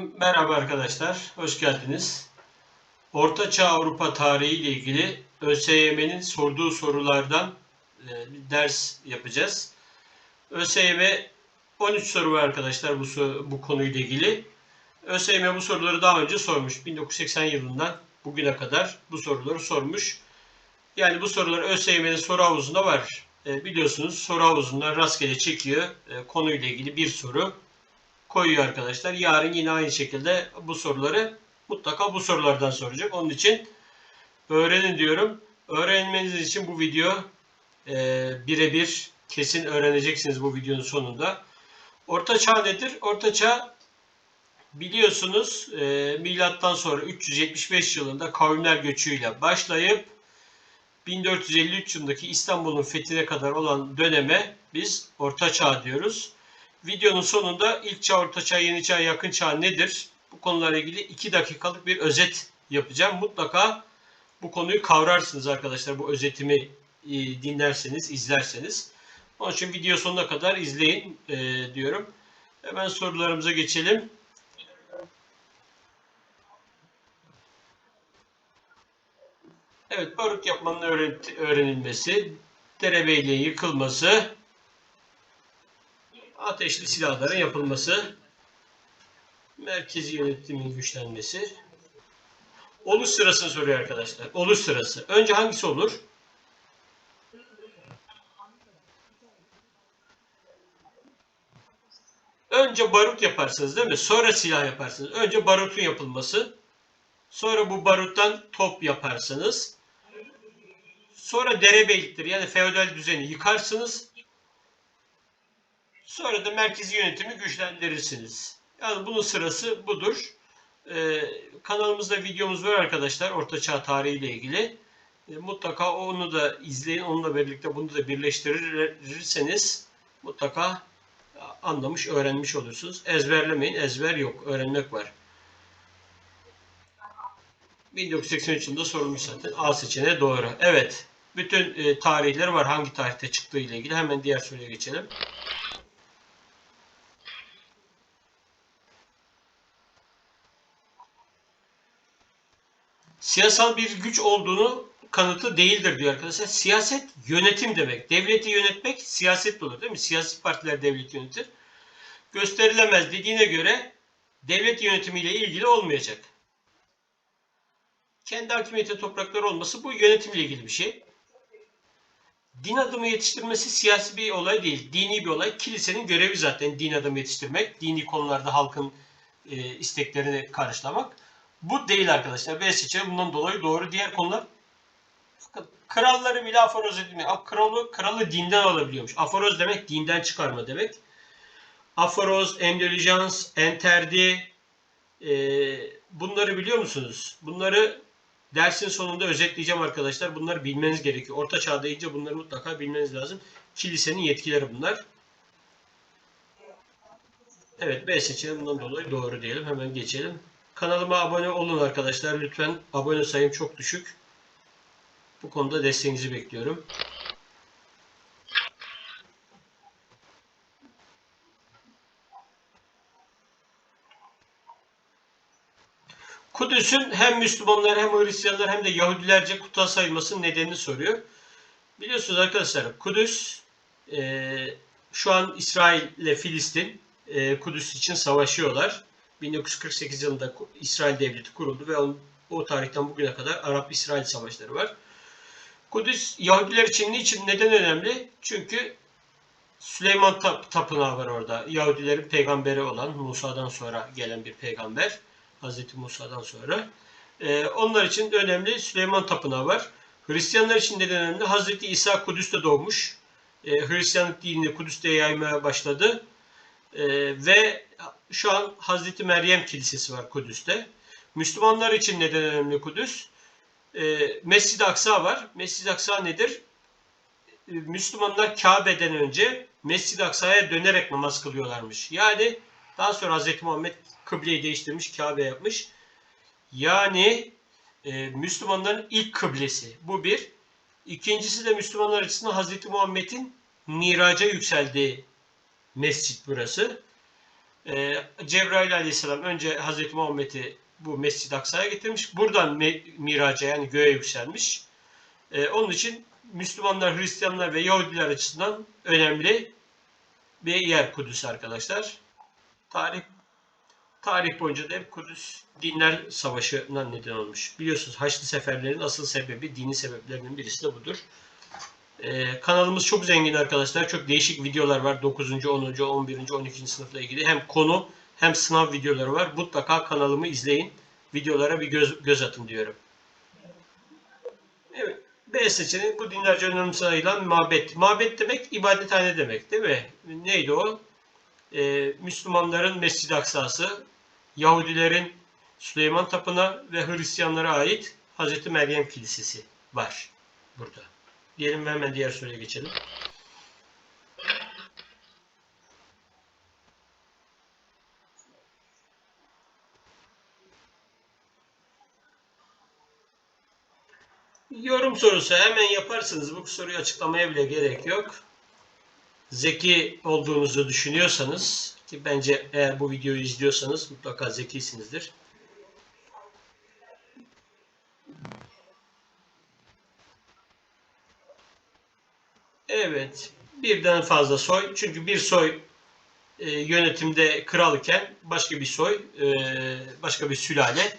Merhaba arkadaşlar, hoş geldiniz. Orta Çağ Avrupa tarihi ile ilgili ÖSYM'nin sorduğu sorulardan e, bir ders yapacağız. ÖSYM 13 soru var arkadaşlar bu, bu konuyla ilgili. ÖSYM bu soruları daha önce sormuş. 1980 yılından bugüne kadar bu soruları sormuş. Yani bu sorular ÖSYM'nin soru havuzunda var. E, biliyorsunuz soru havuzundan rastgele çekiyor. E, konuyla ilgili bir soru koyuyor arkadaşlar. Yarın yine aynı şekilde bu soruları mutlaka bu sorulardan soracak. Onun için öğrenin diyorum. Öğrenmeniz için bu video e, birebir kesin öğreneceksiniz bu videonun sonunda. Orta Çağ nedir? Orta Çağ biliyorsunuz e, milattan sonra 375 yılında kavimler göçüyle başlayıp 1453 yılındaki İstanbul'un fethine kadar olan döneme biz Orta Çağ diyoruz. Videonun sonunda ilk çağ, orta çağ, yeni çağ, yakın çağ nedir? Bu konularla ilgili 2 dakikalık bir özet yapacağım. Mutlaka bu konuyu kavrarsınız arkadaşlar. Bu özetimi e, dinlerseniz, izlerseniz. Onun için video sonuna kadar izleyin e, diyorum. Hemen sorularımıza geçelim. Evet, barut yapmanın öğrenilmesi, derebeyliğin yıkılması, ateşli silahların yapılması, merkezi yönetimin güçlenmesi, oluş sırasını soruyor arkadaşlar. Oluş sırası. Önce hangisi olur? Önce barut yaparsınız değil mi? Sonra silah yaparsınız. Önce barutun yapılması. Sonra bu baruttan top yaparsınız. Sonra derebeyliktir yani feodal düzeni yıkarsınız. Sonra da merkezi yönetimi güçlendirirsiniz. Yani bunun sırası budur. Ee, kanalımızda videomuz var arkadaşlar Orta Çağ tarihi ile ilgili. Ee, mutlaka onu da izleyin. Onunla birlikte bunu da birleştirirseniz mutlaka anlamış, öğrenmiş olursunuz. Ezberlemeyin. Ezber yok. Öğrenmek var. 1983 yılında sorulmuş zaten. A seçeneği doğru. Evet. Bütün e, tarihleri var. Hangi tarihte çıktığı ile ilgili. Hemen diğer soruya geçelim. Siyasal bir güç olduğunu kanıtı değildir diyor arkadaşlar. Siyaset yönetim demek. Devleti yönetmek siyaset olur değil mi? Siyasi partiler devleti yönetir. Gösterilemez dediğine göre devlet yönetimiyle ilgili olmayacak. Kendi hakimiyeti toprakları olması bu yönetimle ilgili bir şey. Din adamı yetiştirmesi siyasi bir olay değil. Dini bir olay. Kilisenin görevi zaten din adamı yetiştirmek. Dini konularda halkın e, isteklerini karşılamak. Bu değil arkadaşlar. B seçeneği bundan dolayı doğru. Diğer konular kralları bile aforoz edilmiyor. Kralı, kralı dinden alabiliyormuş. Aforoz demek dinden çıkarma demek. Aforoz, endülijans, enterdi e, bunları biliyor musunuz? Bunları dersin sonunda özetleyeceğim arkadaşlar. Bunları bilmeniz gerekiyor. Orta çağda iyice bunları mutlaka bilmeniz lazım. Kilisenin yetkileri bunlar. Evet B seçeneği bundan dolayı doğru diyelim. Hemen geçelim. Kanalıma abone olun arkadaşlar. Lütfen abone sayım çok düşük. Bu konuda desteğinizi bekliyorum. Kudüs'ün hem Müslümanlar hem Hristiyanlar hem de Yahudilerce kutsal sayılmasının nedenini soruyor. Biliyorsunuz arkadaşlar Kudüs e, şu an İsrail ile Filistin e, Kudüs için savaşıyorlar. 1948 yılında İsrail Devleti kuruldu ve o tarihten bugüne kadar Arap-İsrail savaşları var. Kudüs Yahudiler için niçin neden önemli? Çünkü Süleyman Tap Tapınağı var orada. Yahudilerin peygamberi olan Musa'dan sonra gelen bir peygamber. Hazreti Musa'dan sonra. Ee, onlar için önemli Süleyman Tapınağı var. Hristiyanlar için neden önemli? Hazreti İsa Kudüs'te doğmuş. Ee, Hristiyanlık dinini Kudüs'te yaymaya başladı. Ee, ve şu an Hazreti Meryem Kilisesi var Kudüs'te. Müslümanlar için neden önemli Kudüs? Ee, Mescid-i Aksa var. Mescid-i Aksa nedir? Ee, Müslümanlar Kabe'den önce Mescid-i Aksa'ya dönerek namaz kılıyorlarmış. Yani daha sonra Hazreti Muhammed kıbleyi değiştirmiş, Kabe yapmış. Yani e, Müslümanların ilk kıblesi. Bu bir. İkincisi de Müslümanlar açısından Hazreti Muhammed'in miraca yükseldiği mescit burası. Ee, Cebrail aleyhisselam önce Hazreti Muhammed'i bu Mescid-i Aksa'ya getirmiş. Buradan miraca yani göğe yükselmiş. Ee, onun için Müslümanlar, Hristiyanlar ve Yahudiler açısından önemli bir yer Kudüs arkadaşlar. Tarih tarih boyunca da hep Kudüs dinler savaşına neden olmuş. Biliyorsunuz Haçlı seferlerin asıl sebebi, dini sebeplerinin birisi de budur. Ee, kanalımız çok zengin arkadaşlar. Çok değişik videolar var. 9. 10. 11. 12. sınıfla ilgili. Hem konu hem sınav videoları var. Mutlaka kanalımı izleyin. Videolara bir göz, göz atın diyorum. Evet. B seçeneği bu dinlerce önemli sayılan mabet. Mabet demek ibadethane demek değil mi? Neydi o? Ee, Müslümanların Mescid-i Aksa'sı, Yahudilerin Süleyman Tapınağı ve Hristiyanlara ait Hazreti Meryem Kilisesi var burada. Diyelim ve hemen diğer soruya geçelim. Yorum sorusu hemen yaparsınız. Bu soruyu açıklamaya bile gerek yok. Zeki olduğunuzu düşünüyorsanız ki bence eğer bu videoyu izliyorsanız mutlaka zekisinizdir. Evet. Birden fazla soy. Çünkü bir soy e, yönetimde kral iken başka bir soy, e, başka bir sülale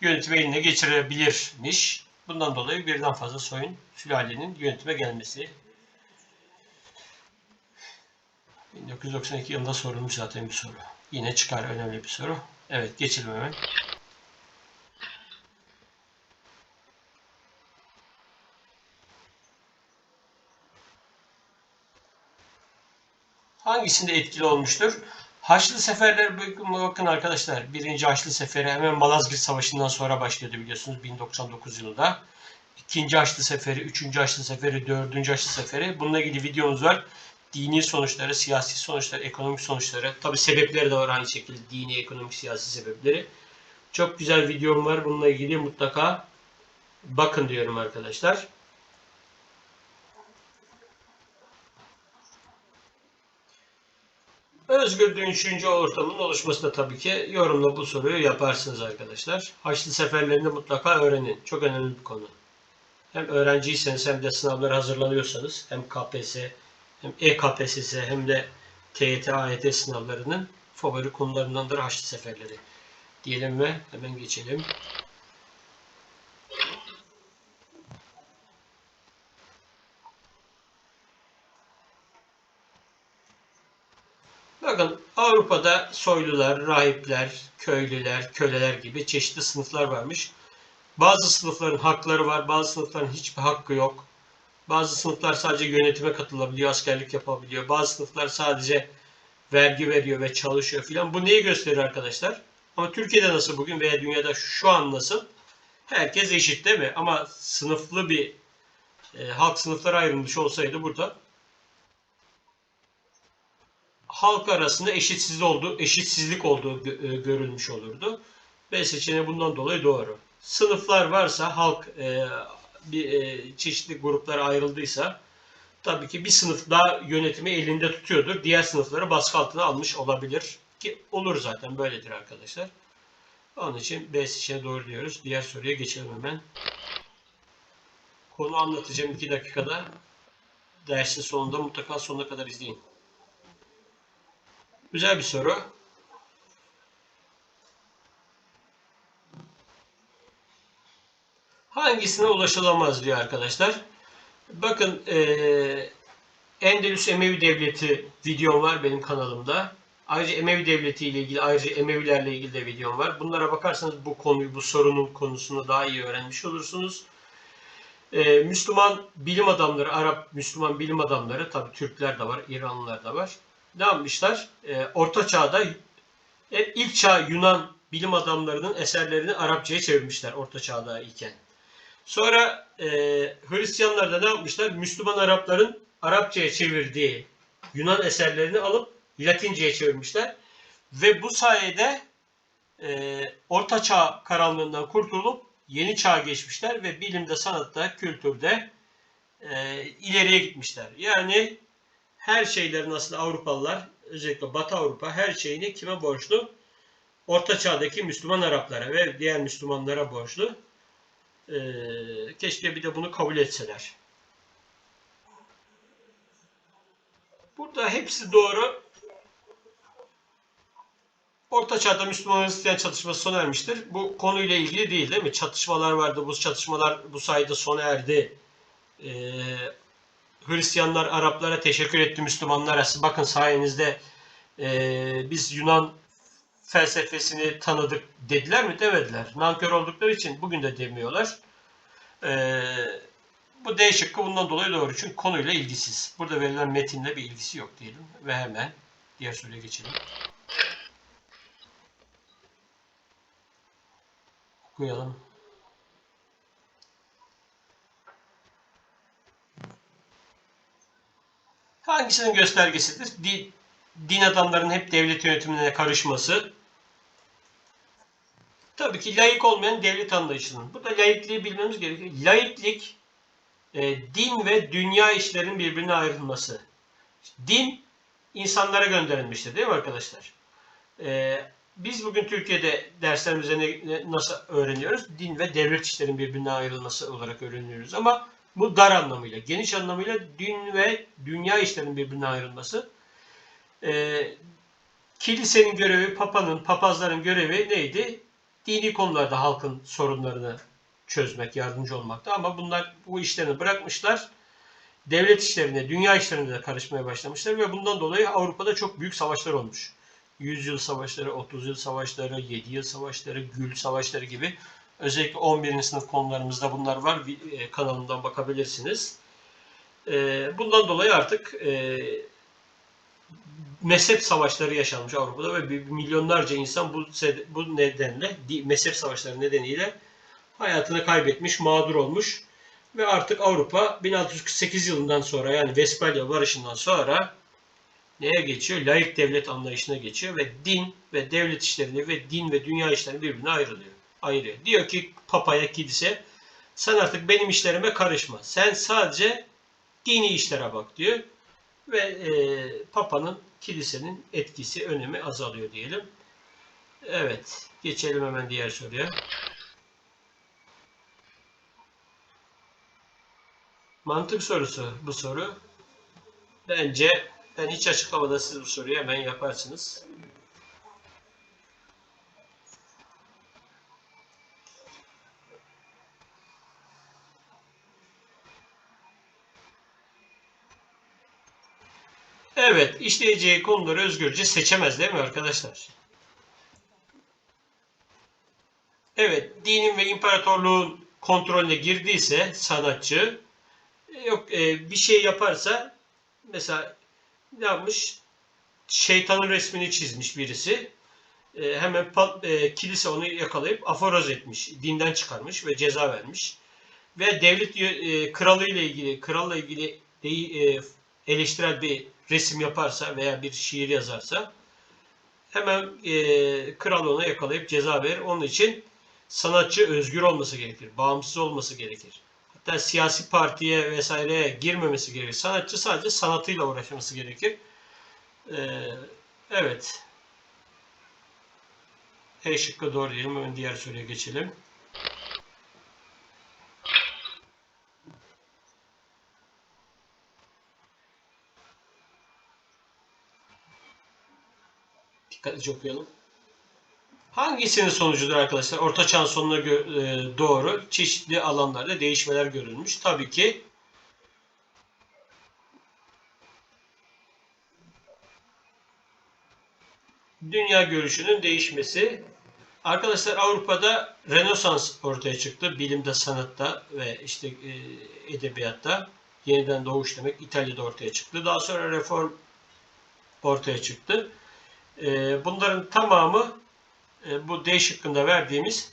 yönetimi eline geçirebilirmiş. Bundan dolayı birden fazla soyun, sülalenin yönetime gelmesi. 1992 yılında sorulmuş zaten bir soru. Yine çıkar önemli bir soru. Evet geçelim hemen. Hangisinde etkili olmuştur? Haçlı seferler bakın arkadaşlar. Birinci Haçlı Seferi hemen Malazgirt Savaşı'ndan sonra başlıyordu biliyorsunuz 1099 yılında. İkinci Haçlı Seferi, üçüncü Haçlı Seferi, dördüncü Haçlı Seferi. Bununla ilgili videomuz var. Dini sonuçları, siyasi sonuçları, ekonomik sonuçları. Tabi sebepleri de var aynı şekilde. Dini, ekonomik, siyasi sebepleri. Çok güzel videom var. Bununla ilgili mutlaka bakın diyorum arkadaşlar. Özgür düşünce ortamının oluşması da tabii ki yorumla bu soruyu yaparsınız arkadaşlar. Haçlı seferlerinde mutlaka öğrenin. Çok önemli bir konu. Hem öğrenciyseniz hem de sınavlara hazırlanıyorsanız hem KPSS hem E-KPSS hem de TYT, AYT sınavlarının favori konularındandır Haçlı seferleri. Diyelim ve hemen geçelim. Bakın Avrupa'da soylular, rahipler, köylüler, köleler gibi çeşitli sınıflar varmış. Bazı sınıfların hakları var, bazı sınıfların hiçbir hakkı yok. Bazı sınıflar sadece yönetime katılabiliyor, askerlik yapabiliyor. Bazı sınıflar sadece vergi veriyor ve çalışıyor filan. Bu neyi gösteriyor arkadaşlar? Ama Türkiye'de nasıl bugün veya dünyada şu an nasıl? Herkes eşit değil mi? Ama sınıflı bir e, halk sınıflara ayrılmış olsaydı burada halk arasında eşitsizlik olduğu, eşitsizlik olduğu gö- görülmüş olurdu. B seçeneği bundan dolayı doğru. Sınıflar varsa halk e, bir e, çeşitli gruplara ayrıldıysa tabii ki bir sınıf daha yönetimi elinde tutuyordur. Diğer sınıfları baskı altına almış olabilir ki olur zaten böyledir arkadaşlar. Onun için B seçeneği doğru diyoruz. Diğer soruya geçelim hemen. Konu anlatacağım 2 dakikada. Dersin sonunda mutlaka sonuna kadar izleyin. Güzel bir soru. Hangisine ulaşılamaz diyor arkadaşlar. Bakın ee, Endülüs Emevi Devleti videom var benim kanalımda. Ayrıca Emevi Devleti ile ilgili, ayrıca Emevilerle ilgili de videom var. Bunlara bakarsanız bu konuyu, bu sorunun konusunu daha iyi öğrenmiş olursunuz. Ee, Müslüman bilim adamları, Arap Müslüman bilim adamları, tabi Türkler de var, İranlılar da var. Ne yapmışlar? Ee, Orta Çağ'da e, ilk çağ Yunan bilim adamlarının eserlerini Arapçaya çevirmişler Orta Çağ'da iken. Sonra e, Hristiyanlar da ne yapmışlar? Müslüman Arapların Arapçaya çevirdiği Yunan eserlerini alıp Latinceye çevirmişler. Ve bu sayede e, Orta Çağ karanlığından kurtulup yeni çağa geçmişler ve bilimde, sanatta, kültürde e, ileriye gitmişler. Yani her şeylerin aslında Avrupalılar özellikle Batı Avrupa her şeyini kime borçlu? Orta Çağ'daki Müslüman Araplara ve diğer Müslümanlara borçlu. Ee, keşke bir de bunu kabul etseler. Burada hepsi doğru. Orta Çağ'da Müslüman Hristiyan çatışması sona ermiştir. Bu konuyla ilgili değil değil mi? Çatışmalar vardı. Bu çatışmalar bu sayede sona erdi. Ee, Hristiyanlar Araplara teşekkür etti Müslümanlara. Bakın sayenizde e, biz Yunan felsefesini tanıdık dediler mi? Demediler. Nankör oldukları için bugün de demiyorlar. Ee, bu D şıkkı bundan dolayı doğru. Çünkü konuyla ilgisiz. Burada verilen metinle bir ilgisi yok diyelim. Ve hemen diğer soruya geçelim. Okuyalım. Hangisinin göstergesidir? Din, adamlarının hep devlet yönetimine karışması. Tabii ki layık olmayan devlet anlayışının. Burada laikliği bilmemiz gerekiyor. Laiklik e, din ve dünya işlerinin birbirine ayrılması. Din insanlara gönderilmiştir değil mi arkadaşlar? E, biz bugün Türkiye'de derslerimizde nasıl öğreniyoruz? Din ve devlet işlerinin birbirine ayrılması olarak öğreniyoruz. Ama bu dar anlamıyla, geniş anlamıyla din ve dünya işlerinin birbirine ayrılması. E, kilisenin görevi, papanın, papazların görevi neydi? Dini konularda halkın sorunlarını çözmek, yardımcı olmakta. Ama bunlar bu işlerini bırakmışlar. Devlet işlerine, dünya işlerine de karışmaya başlamışlar ve bundan dolayı Avrupa'da çok büyük savaşlar olmuş. 100 yıl savaşları, 30 yıl savaşları, 7 yıl savaşları, Gül savaşları gibi özellikle 11. sınıf konularımızda bunlar var. E, Kanalımdan bakabilirsiniz. E, Bundan dolayı artık e, mezhep savaşları yaşanmış Avrupa'da ve milyonlarca insan bu nedenle mezhep savaşları nedeniyle hayatını kaybetmiş, mağdur olmuş ve artık Avrupa 1648 yılından sonra yani Vesfalya Barışı'ndan sonra neye geçiyor? Laik devlet anlayışına geçiyor ve din ve devlet işlerini ve din ve dünya işlerini birbirine ayrılıyor. Ayırıyor. Diyor ki papaya, kilise sen artık benim işlerime karışma. Sen sadece dini işlere bak diyor. Ve e, papanın, kilisenin etkisi, önemi azalıyor diyelim. Evet, geçelim hemen diğer soruya. Mantık sorusu bu soru. Bence ben hiç açıklamada siz bu soruyu hemen yaparsınız. Evet, işleyeceği konuları özgürce seçemez değil mi arkadaşlar? Evet, dinin ve imparatorluğun kontrolüne girdiyse sanatçı, yok e, bir şey yaparsa mesela ne yapmış? Şeytanın resmini çizmiş birisi. E, hemen pa- e, kilise onu yakalayıp aforoz etmiş, dinden çıkarmış ve ceza vermiş. Ve devlet e, kralı ilgili, kralla ilgili değil, e, eleştirel bir resim yaparsa veya bir şiir yazarsa hemen e, kral ona yakalayıp ceza verir. Onun için sanatçı özgür olması gerekir, bağımsız olması gerekir. Hatta siyasi partiye vesaireye girmemesi gerekir. Sanatçı sadece sanatıyla uğraşması gerekir. E, evet. E şıkkı doğru diyelim. Hemen diğer soruya geçelim. Dikkatlice okuyalım. Hangisinin sonucudur arkadaşlar? Orta Çağ sonuna e, doğru çeşitli alanlarda değişmeler görülmüş. Tabii ki dünya görüşünün değişmesi. Arkadaşlar Avrupa'da Rönesans ortaya çıktı. Bilimde, sanatta ve işte e, edebiyatta. Yeniden doğuş demek İtalya'da ortaya çıktı. Daha sonra reform ortaya çıktı. E, bunların tamamı e, bu D şıkkında verdiğimiz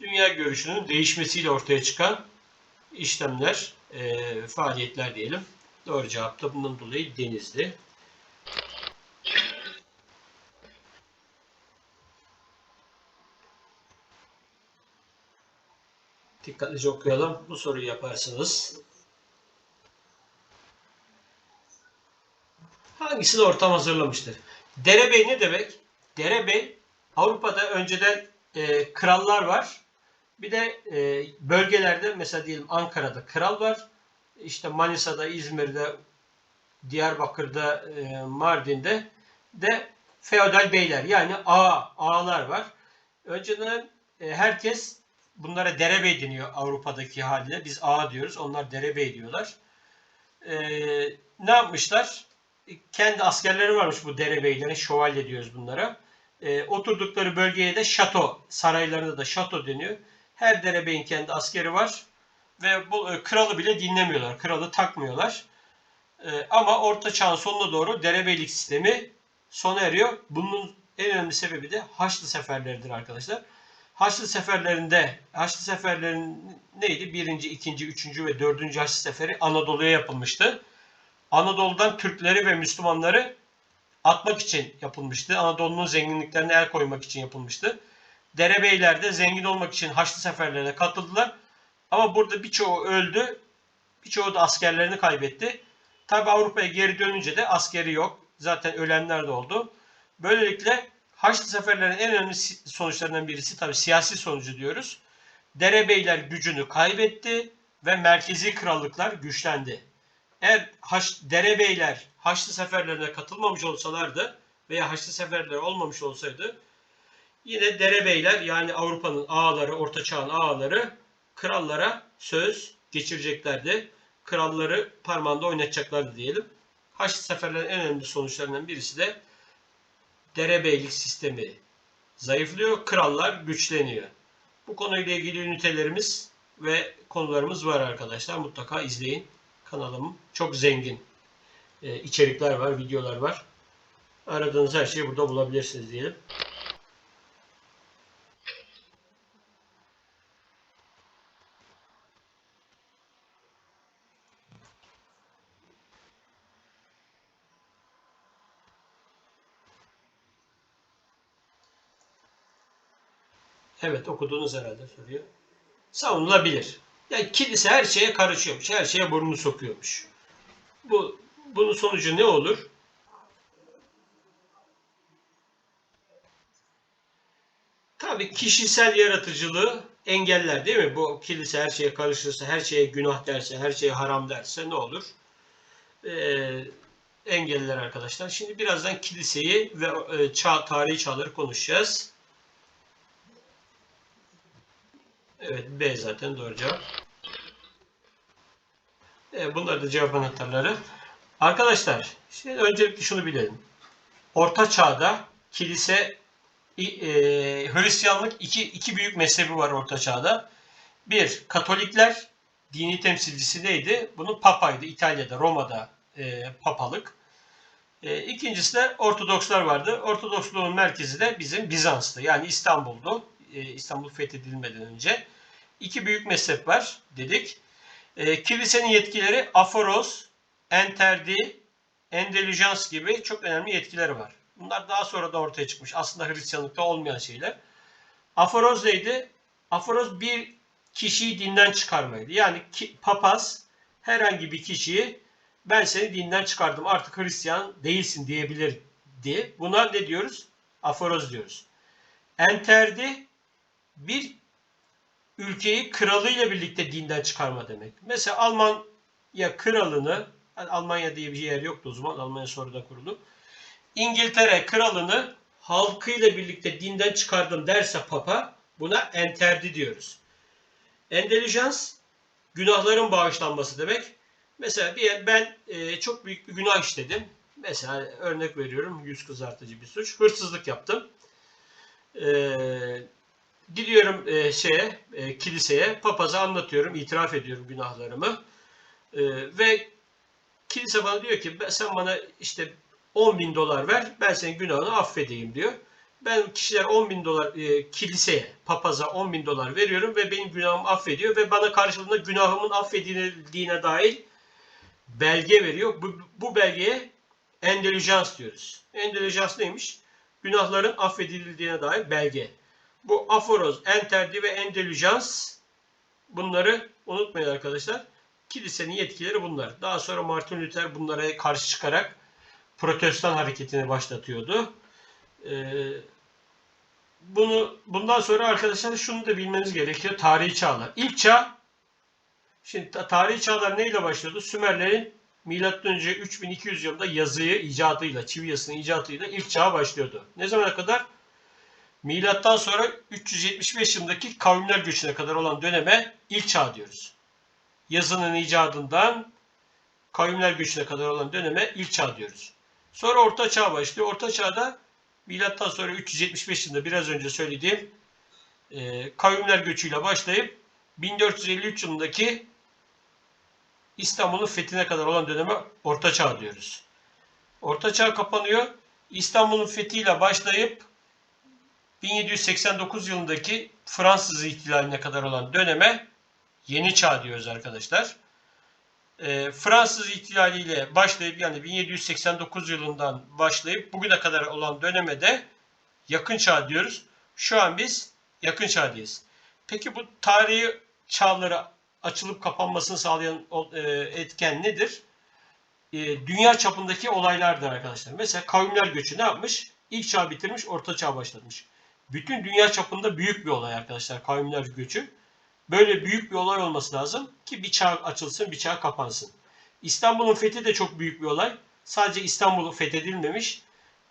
dünya görüşünün değişmesiyle ortaya çıkan işlemler, e, faaliyetler diyelim. Doğru cevap da bundan dolayı denizli. Dikkatlice okuyalım. Bu soruyu yaparsınız. hangisini ortam hazırlamıştır? Derebey ne demek? Derebey Avrupa'da önceden e, krallar var. Bir de e, bölgelerde mesela diyelim Ankara'da kral var. İşte Manisa'da, İzmir'de, Diyarbakır'da, e, Mardin'de de feodal beyler yani ağa, ağalar var. Önceden e, herkes bunlara derebey deniyor Avrupa'daki haline. Biz ağa diyoruz. Onlar derebey diyorlar. E, ne yapmışlar? Kendi askerleri varmış bu derebeylerin. Şövalye diyoruz bunlara. E, oturdukları bölgeye de şato, saraylarında da şato deniyor. Her derebeyin kendi askeri var. Ve bu e, kralı bile dinlemiyorlar. Kralı takmıyorlar. E, ama Orta Çağ'ın sonuna doğru derebeylik sistemi sona eriyor. Bunun en önemli sebebi de Haçlı seferleridir arkadaşlar. Haçlı seferlerinde, Haçlı seferlerin neydi? Birinci, ikinci, üçüncü ve dördüncü Haçlı seferi Anadolu'ya yapılmıştı. Anadolu'dan Türkleri ve Müslümanları atmak için yapılmıştı. Anadolu'nun zenginliklerine el koymak için yapılmıştı. Derebeyler de zengin olmak için Haçlı seferlerine katıldılar. Ama burada birçoğu öldü. Birçoğu da askerlerini kaybetti. Tabi Avrupa'ya geri dönünce de askeri yok. Zaten ölenler de oldu. Böylelikle Haçlı seferlerin en önemli sonuçlarından birisi tabi siyasi sonucu diyoruz. Derebeyler gücünü kaybetti ve merkezi krallıklar güçlendi. Eğer Haç, derebeyler Haçlı seferlerine katılmamış olsalardı veya Haçlı seferler olmamış olsaydı yine derebeyler yani Avrupa'nın ağaları, Orta Çağ'ın ağaları krallara söz geçireceklerdi. Kralları parmağında oynatacaklardı diyelim. Haçlı seferlerin en önemli sonuçlarından birisi de derebeylik sistemi zayıflıyor, krallar güçleniyor. Bu konuyla ilgili ünitelerimiz ve konularımız var arkadaşlar. Mutlaka izleyin. Kanalım çok zengin. Ee, içerikler var, videolar var. Aradığınız her şeyi burada bulabilirsiniz diyelim. Evet okudunuz herhalde soruyu. Savunulabilir. Yani kilise her şeye karışıyormuş. Her şeye burnunu sokuyormuş. Bu bunun sonucu ne olur? Tabii kişisel yaratıcılığı engeller değil mi? Bu kilise her şeye karışırsa, her şeye günah derse, her şeye haram derse ne olur? Ee, engeller arkadaşlar. Şimdi birazdan kiliseyi ve e, çağ, tarihi çağları konuşacağız. Evet B zaten doğru cevap. Evet, bunlar da cevap anahtarları. Arkadaşlar şimdi öncelikle şunu bilelim. Orta Çağ'da kilise e, Hristiyanlık iki, iki büyük mezhebi var Orta Çağ'da. Bir, Katolikler dini temsilcisi neydi? Bunun papaydı. İtalya'da, Roma'da e, papalık. E, ikincisi de Ortodokslar vardı. Ortodoksluğun merkezi de bizim Bizans'tı. Yani İstanbul'du. E, İstanbul fethedilmeden önce. İki büyük mezhep var dedik. E, kilisenin yetkileri aforos, enterdi, endülüjans gibi çok önemli yetkileri var. Bunlar daha sonra da ortaya çıkmış. Aslında Hristiyanlıkta olmayan şeyler. Aforoz neydi? Aforoz bir kişiyi dinden çıkarmaydı. Yani ki, papaz herhangi bir kişiyi ben seni dinden çıkardım artık Hristiyan değilsin diyebilirdi. Buna ne diyoruz? Aforoz diyoruz. Enterdi bir ülkeyi kralıyla birlikte dinden çıkarma demek. Mesela Almanya kralını, Almanya diye bir yer yoktu o zaman. Almanya sonradan kuruldu. İngiltere kralını halkıyla birlikte dinden çıkardım derse papa buna enterdi diyoruz. Endelijans günahların bağışlanması demek. Mesela bir ben e, çok büyük bir günah işledim. Mesela örnek veriyorum yüz kızartıcı bir suç. Hırsızlık yaptım. Eee Gidiyorum e, şeye, e, kiliseye, papaza anlatıyorum, itiraf ediyorum günahlarımı. E, ve kilise bana diyor ki sen bana işte 10 bin dolar ver, ben senin günahını affedeyim diyor. Ben kişiler 10 bin dolar e, kiliseye, papaza 10 bin dolar veriyorum ve benim günahımı affediyor ve bana karşılığında günahımın affedildiğine dair belge veriyor. Bu, bu belgeye endelijans diyoruz. Endelijans neymiş? Günahların affedildiğine dair belge. Bu aforoz, enterdi ve endelijans bunları unutmayın arkadaşlar. Kilisenin yetkileri bunlar. Daha sonra Martin Luther bunlara karşı çıkarak protestan hareketini başlatıyordu. E, bunu bundan sonra arkadaşlar şunu da bilmeniz gerekiyor. Tarihi çağlar. İlk çağ şimdi ta- tarihi çağlar neyle başlıyordu? Sümerlerin milattan önce 3200 yılında yazıyı icadıyla, çivi yazısının icadıyla ilk çağ başlıyordu. Ne zamana kadar? Milattan sonra 375 yılındaki kavimler göçüne kadar olan döneme ilk çağ diyoruz. Yazının icadından kavimler göçüne kadar olan döneme ilk çağ diyoruz. Sonra orta çağ başlıyor. Orta çağda milattan sonra 375 yılında biraz önce söylediğim e, kavimler göçüyle başlayıp 1453 yılındaki İstanbul'un fethine kadar olan döneme Orta Çağ diyoruz. Orta Çağ kapanıyor. İstanbul'un fethiyle başlayıp 1789 yılındaki Fransız ihtilaline kadar olan döneme Yeni Çağ diyoruz arkadaşlar. E, Fransız ihtilaliyle başlayıp yani 1789 yılından başlayıp bugüne kadar olan döneme de Yakın Çağ diyoruz. Şu an biz Yakın Çağ'dayız. Peki bu tarihi çağları açılıp kapanmasını sağlayan e, etken nedir? E, dünya çapındaki olaylardır arkadaşlar. Mesela kavimler göçü ne yapmış? İlk çağ bitirmiş, orta çağ başlatmış. Bütün dünya çapında büyük bir olay arkadaşlar kavimler göçü. Böyle büyük bir olay olması lazım ki bir çağ açılsın, bir çağ kapansın. İstanbul'un fethi de çok büyük bir olay. Sadece İstanbul fethedilmemiş.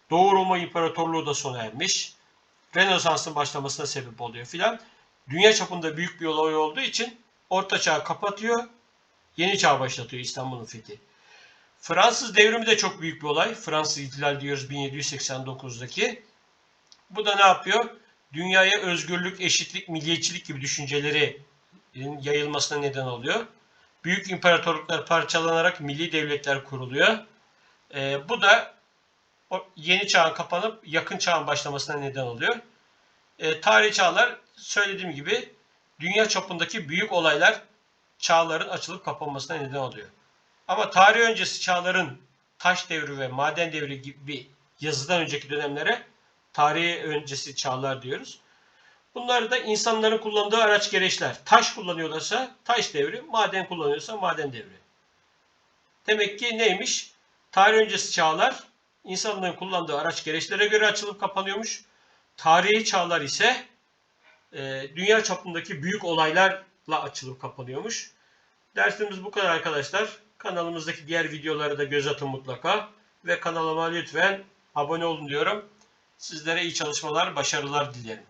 Doğu Roma İmparatorluğu da sona ermiş. Rönesans'ın başlamasına sebep oluyor filan. Dünya çapında büyük bir olay olduğu için Orta Çağ kapatıyor. Yeni çağ başlatıyor İstanbul'un fethi. Fransız devrimi de çok büyük bir olay. Fransız ihtilal diyoruz 1789'daki. Bu da ne yapıyor? Dünyaya özgürlük, eşitlik, milliyetçilik gibi düşünceleri yayılmasına neden oluyor. Büyük imparatorluklar parçalanarak milli devletler kuruluyor. Ee, bu da yeni çağın kapanıp yakın çağın başlamasına neden oluyor. Ee, tarihi çağlar söylediğim gibi dünya çapındaki büyük olaylar çağların açılıp kapanmasına neden oluyor. Ama tarih öncesi çağların taş devri ve maden devri gibi yazıdan önceki dönemlere tarihi öncesi çağlar diyoruz. Bunları da insanların kullandığı araç gereçler. Taş kullanıyorlarsa taş devri, maden kullanıyorsa maden devri. Demek ki neymiş? Tarih öncesi çağlar insanların kullandığı araç gereçlere göre açılıp kapanıyormuş. Tarihi çağlar ise e, dünya çapındaki büyük olaylarla açılıp kapanıyormuş. Dersimiz bu kadar arkadaşlar. Kanalımızdaki diğer videoları da göz atın mutlaka. Ve kanalıma lütfen abone olun diyorum. Sizlere iyi çalışmalar, başarılar dilerim.